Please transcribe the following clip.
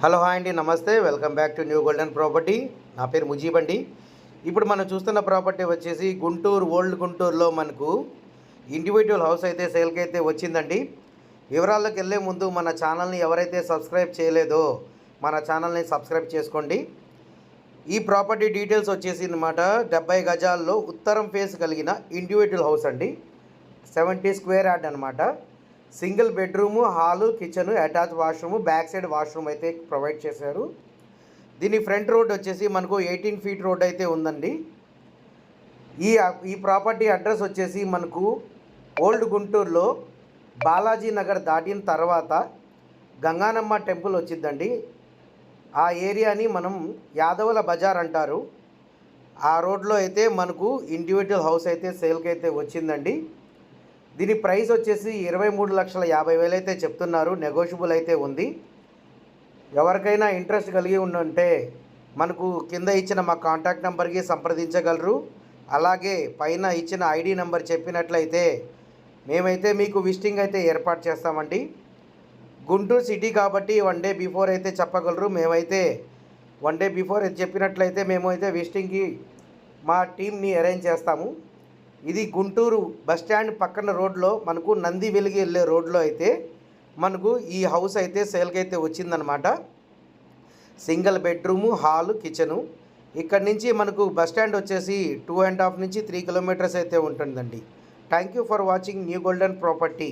Hello hi అండి నమస్తే. Welcome back to new golden property. నా పేరు ముజీబ్ అండి. ఇప్పుడు మనం చూస్తున్న ప్రాపర్టీ వచ్చేసి గుంటూరు ఓల్డ్ గుంటూరులో మనకు ఇండివిజువల్ హౌస్ అయితే సేల్కి అయితే వచ్చిందండి. వివరాల్లోకి వెళ్ళే ముందు మన ఛానల్ని ఎవరైతే సబ్స్క్రైబ్ చేయలేదో మన ఛానల్ని సబ్స్క్రైబ్ చేసుకోండి. ఈ ప్రాపర్టీ డీటెయిల్స్ వచ్చేసి అనమాట డెబ్బై గజాల్లో ఉత్తరం ఫేస్ కలిగిన ఇండివిజువల్ హౌస్ అండి. సెవెంటీ స్క్వేర్ యార్డ్ అనమాట single bedroom hall kitchen attach washroom back side washroom అయితే ప్రొవైడ్ చేశారు. దీని ఫ్రంట్ రోడ్ వచ్చేసి మనకు ఎయిటీన్ ఫీట్ రోడ్ అయితే ఉందండి. ఈ ఈ ప్రాపర్టీ అడ్రస్ వచ్చేసి మనకు ఓల్డ్ గుంటూరులో బాలాజీ నగర్ దాటిన తర్వాత గంగానమ్మ టెంపుల్ వచ్చిందండి. ఆ ఏరియాని మనం యాదవుల బజార్ అంటారు. ఆ రోడ్లో అయితే మనకు ఇండివిజువల్ హౌస్ అయితే సేల్కి అయితే వచ్చిందండి. దీని ప్రైస్ వచ్చేసి ఇరవై మూడు లక్షల యాభై వేలు అయితే చెప్తున్నారు. నెగోషియబుల్ అయితే ఉంది. ఎవరికైనా ఇంట్రెస్ట్ కలిగి ఉంటే మనకు కింద ఇచ్చిన మా కాంటాక్ట్ నెంబర్కి సంప్రదించగలరు. అలాగే పైన ఇచ్చిన ఐడి నెంబర్ చెప్పినట్లయితే మేమైతే మీకు విజిటింగ్ అయితే ఏర్పాటు చేస్తామండి. గుంటూరు సిటీ కాబట్టి వన్ డే బిఫోర్ అయితే చెప్పగలరు. మేమైతే వన్ డే బిఫోర్ అయితే చెప్పినట్లయితే మేము అయితే విజిటింగ్కి మా టీంని అరేంజ్ చేస్తాము. ఇది గుంటూరు బస్ స్టాండ్ పక్కన రోడ్లో మనకు నంది వెలిగి వెళ్ళే రోడ్లో అయితే మనకు ఈ హౌస్ అయితే సేల్కి అయితే వచ్చిందనమాట. Single bedroom hall kitchen. ఇక్కడ నుంచి మనకు బస్ స్టాండ్ వచ్చేసి టూ అండ్ హాఫ్ నుంచి త్రీ కిలోమీటర్స్ అయితే ఉంటుందండి. Thank you for watching new golden property.